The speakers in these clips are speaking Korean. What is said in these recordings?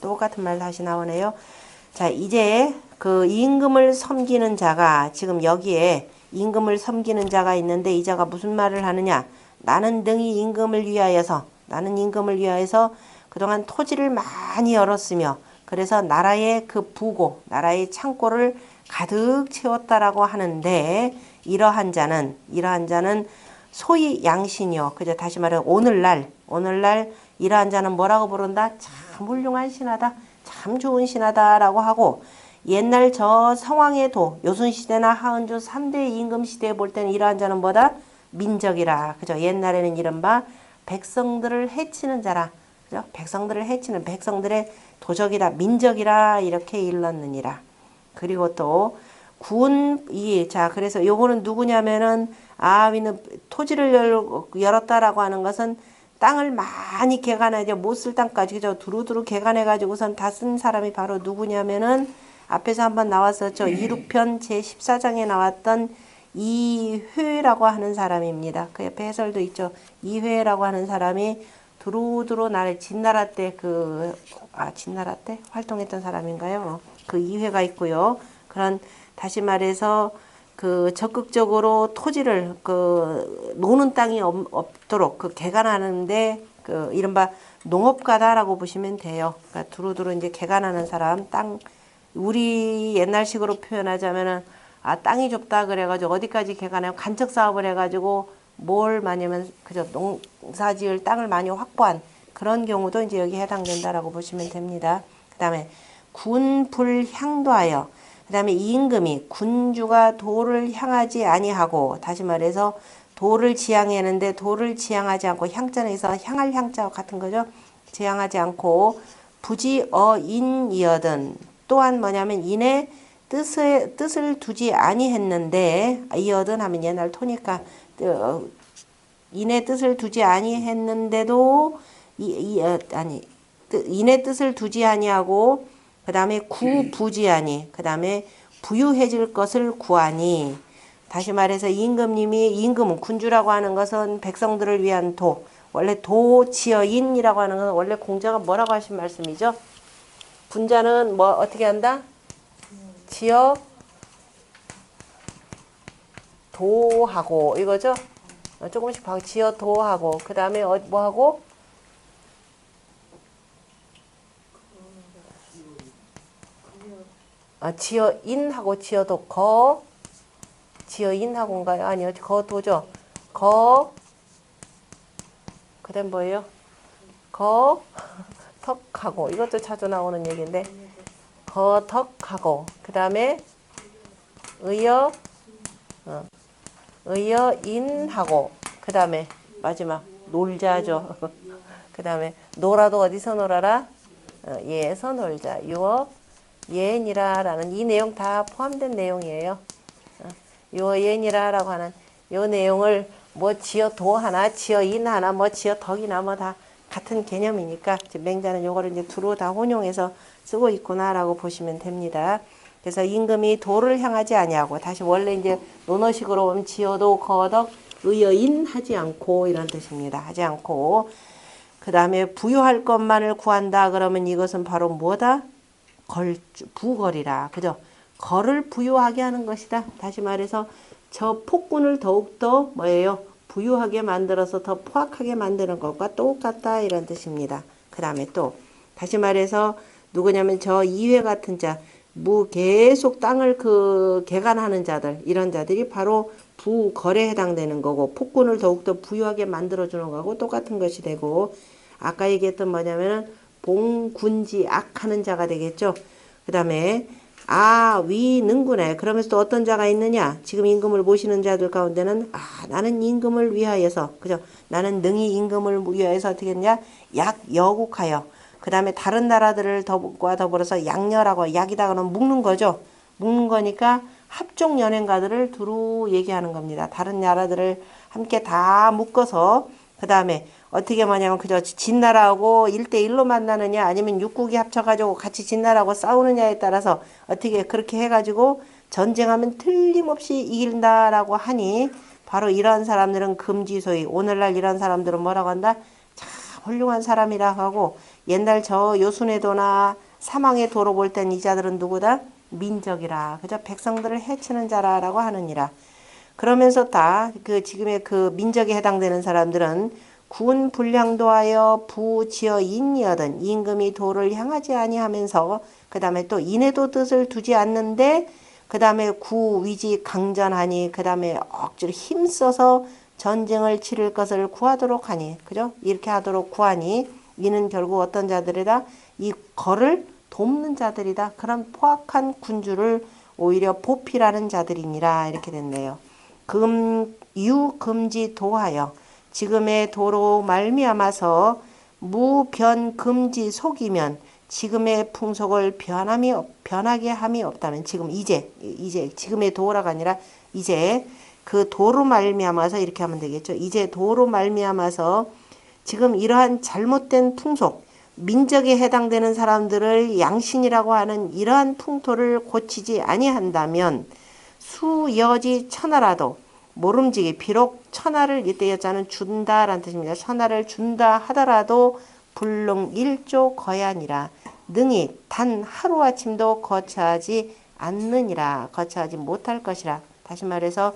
똑같은 말 다시 나오네요. 자, 이제 그 임금을 섬기는 자가 지금 여기에 임금을 섬기는 자가 있는데 이 자가 무슨 말을 하느냐? 나는 등이 임금을 위하여서 나는 임금을 위하여서 그동안 토지를 많이 열었으며 그래서 나라의 그 부고 나라의 창고를 가득 채웠다라고 하는데 이러한 자는 이러한 자는 소위 양신이요. 그죠? 다시 말해 오늘날 오늘날 이러한 자는 뭐라고 부른다? 참 훌륭한 신하다. 참 좋은 신하다라고 하고 옛날 저 성왕의 도 요순시대나 하은조 3대 임금 시대에 볼 때는 이러한 자는 뭐다? 민적이라. 그죠? 옛날에는 이른바 백성들을 해치는 자라. 그죠? 백성들을 해치는 백성들의 도적이다. 민적이라 이렇게 일렀느니라. 그리고 또 군이 자 그래서 요거는 누구냐면은 아위는 토지를 열, 열었다라고 하는 것은 땅을 많이 개간하죠 못쓸 땅까지. 그죠? 두루두루 개간해 가지고선 다 쓴 사람이 바로 누구냐면은 앞에서 한번 나왔었죠. 이륙편 제 14장에 나왔던 이회라고 하는 사람입니다. 그 옆에 해설도 있죠. 이회라고 하는 사람이 두루두루 나를 진나라 때 그아 진나라 때? 활동했던 사람인가요? 그 이회가 있고요. 그런 다시 말해서 그 적극적으로 토지를 그 노는 땅이 없, 없도록 그 개간하는데 그 이른바 농업가다라고 보시면 돼요. 그러니까 두루두루 이제 개간하는 사람 땅 우리 옛날식으로 표현하자면은 아 땅이 좁다 그래가지고 어디까지 개간해요 간척 사업을 해가지고 뭘 많이면 그저 농사지을 땅을 많이 확보한 그런 경우도 이제 여기 해당된다라고 보시면 됩니다. 그 다음에 군불향도하여 그 다음에 임금이 군주가 도를 향하지 아니하고 다시 말해서 도를 지향했는데 도를 지향하지 않고 향전에서 향할 향자와 같은 거죠. 지향하지 않고 부지 어인이어든 또한 뭐냐면 인의 뜻을 뜻을 두지 아니했는데 이어든 하면 옛날 토니까 어, 인의 뜻을 두지 아니했는데도 이, 이 어, 아니 인의 뜻을 두지 아니하고 그 다음에 구부지하니, 그 다음에 부유해질 것을 구하니. 다시 말해서 임금님이 임금은 군주라고 하는 것은 백성들을 위한 도. 원래 도지어인이라고 하는 것은 원래 공자가 뭐라고 하신 말씀이죠? 군자는 뭐 어떻게 한다? 지어 도하고 이거죠? 어, 조금씩 지어 도하고 그 다음에 어, 뭐 하고 아, 지어인하고 지어도 거 지어인하고인가요? 아니요. 거도죠. 거 그다음 뭐예요? 거 덕하고 이것도 자주 나오는 얘기인데 거덕하고 그 다음에 의여 어, 의여인하고 그 다음에 마지막 놀자죠. 그 다음에 놀아도 어디서 놀아라? 어, 예서 놀자. 유어 예니라 라는 이 내용 다 포함된 내용이에요. 어, 요 예니라 라고 하는 요 내용을 뭐 지어 도 하나, 지어 인 하나, 뭐 지어 덕이나 뭐 다 같은 개념이니까 맹자는 요거를 이제 두루 다 혼용해서 쓰고 있구나 라고 보시면 됩니다. 그래서 임금이 도를 향하지 아니하고 다시 원래 이제 논어식으로 보면 지어도 거덕 의여인 하지 않고 이런 뜻입니다. 하지 않고 그 다음에 부유할 것만을 구한다 그러면 이것은 바로 뭐다? 걸 부걸이라 그죠? 걸을 부유하게 하는 것이다. 다시 말해서 저 폭군을 더욱더 뭐예요? 부유하게 만들어서 더 포악하게 만드는 것과 똑같다 이런 뜻입니다. 그 다음에 또 다시 말해서 누구냐면 저 이회 같은 자, 무 계속 땅을 그 개간하는 자들 이런 자들이 바로 부거래에 해당되는 거고 폭군을 더욱더 부유하게 만들어주는 거하고 똑같은 것이 되고 아까 얘기했던 뭐냐면은 봉군지 악하는 자가 되겠죠. 그 다음에 아, 위, 능구네. 그러면서 또 어떤 자가 있느냐? 지금 임금을 모시는 자들 가운데는 아, 나는 임금을 위하여서, 그죠? 나는 능히 임금을 위하여서 어떻게 했냐? 약, 여국하여. 그 다음에 다른 나라들을 더과 더불어서 양녀라고, 약이다가는 묶는 거죠. 묶는 거니까 합종 연행가들을 두루 얘기하는 겁니다. 다른 나라들을 함께 다 묶어서, 그 다음에 어떻게 뭐냐면 그저 진나라하고 일대일로 만나느냐 아니면 육국이 합쳐가지고 같이 진나라하고 싸우느냐에 따라서 어떻게 그렇게 해가지고 전쟁하면 틀림없이 이긴다라고 하니 바로 이런 사람들은 금지소위 오늘날 이런 사람들은 뭐라고 한다? 참 훌륭한 사람이라 하고 옛날 저 요순회도나 사망의 도로 볼 땐 이 자들은 누구다? 민적이라. 그저 백성들을 해치는 자라라고 하느니라. 그러면서 다 그 지금의 그 민족에 해당되는 사람들은 군 불량도 하여 부지어 인이어든 임금이 도를 향하지 아니하면서 그 다음에 또 인해도 뜻을 두지 않는데 그 다음에 구 위지 강전하니 그 다음에 억지로 힘써서 전쟁을 치를 것을 구하도록 하니 그죠? 이렇게 하도록 구하니 이는 결국 어떤 자들이다? 이 거를 돕는 자들이다. 그런 포악한 군주를 오히려 보필하는 자들이니라 이렇게 됐네요. 금 유 금지 도하여 지금의 도로 말미암아서 무변 금지 속이면 지금의 풍속을 변함이 없- 변하게 함이 없다면 지금 이제 이제 지금의 도라가 아니라 이제 그 도로 말미암아서 이렇게 하면 되겠죠. 이제 도로 말미암아서 지금 이러한 잘못된 풍속 민족에 해당되는 사람들을 양신이라고 하는 이러한 풍토를 고치지 아니한다면 수여지 천하라도 모름지기 비록 천하를 이때 여자는 준다라는 뜻입니다. 천하를 준다 하더라도 불능 일조 거야니라 능히 단 하루아침도 거처하지 않느니라 거처하지 못할 것이라 다시 말해서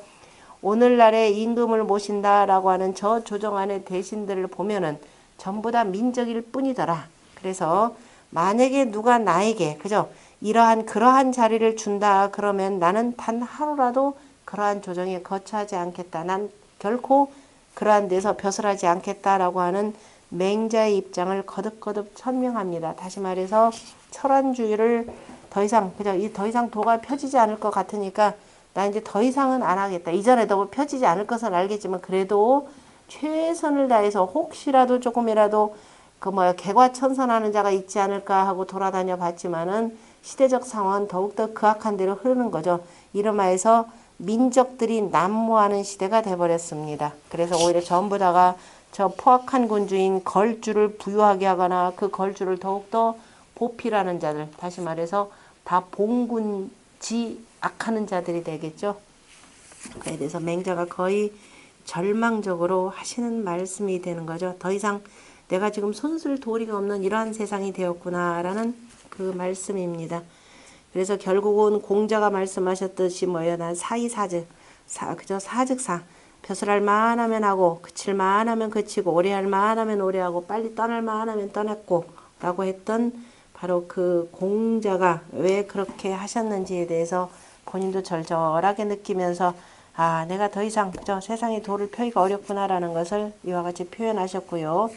오늘날에 임금을 모신다라고 하는 저 조정안의 대신들을 보면은 전부 다 민족일 뿐이더라. 그래서 만약에 누가 나에게 그죠 이러한 그러한 자리를 준다 그러면 나는 단 하루라도 그러한 조정에 거처하지 않겠다. 난 결코 그러한 데서 벼슬하지 않겠다라고 하는 맹자의 입장을 거듭거듭 천명합니다. 다시 말해서 철안주의를 더 이상 그죠 이더 이상 도가 펴지지 않을 것 같으니까 나 이제 더 이상은 안 하겠다. 이전에도 뭐 펴지지 않을 것은 알겠지만 그래도 최선을 다해서 혹시라도 조금이라도 그 뭐야 개과천선하는 자가 있지 않을까 하고 돌아다녀 봤지만은 시대적 상황은 더욱더 그악한 대로 흐르는 거죠. 이름하여서 민족들이 난무하는 시대가 돼버렸습니다. 그래서 오히려 전부 다가 저 포악한 군주인 걸주를 부유하게 하거나 그 걸주를 더욱더 보필하는 자들, 다시 말해서 다 봉군지 악하는 자들이 되겠죠. 그에 대해서 맹자가 거의 절망적으로 하시는 말씀이 되는 거죠. 더 이상 내가 지금 손쓸 도리가 없는 이러한 세상이 되었구나라는 그 말씀입니다. 그래서 결국은 공자가 말씀하셨듯이 뭐예요? 난 사이사즉, 사, 그저 사즉사. 벼슬할 만하면 하고, 그칠 만하면 그치고, 오래할 만하면 오래하고, 빨리 떠날 만하면 떠났고, 라고 했던 바로 그 공자가 왜 그렇게 하셨는지에 대해서 본인도 절절하게 느끼면서 아, 내가 더 이상 저 세상에 도를 펴기가 어렵구나라는 것을 이와 같이 표현하셨고요.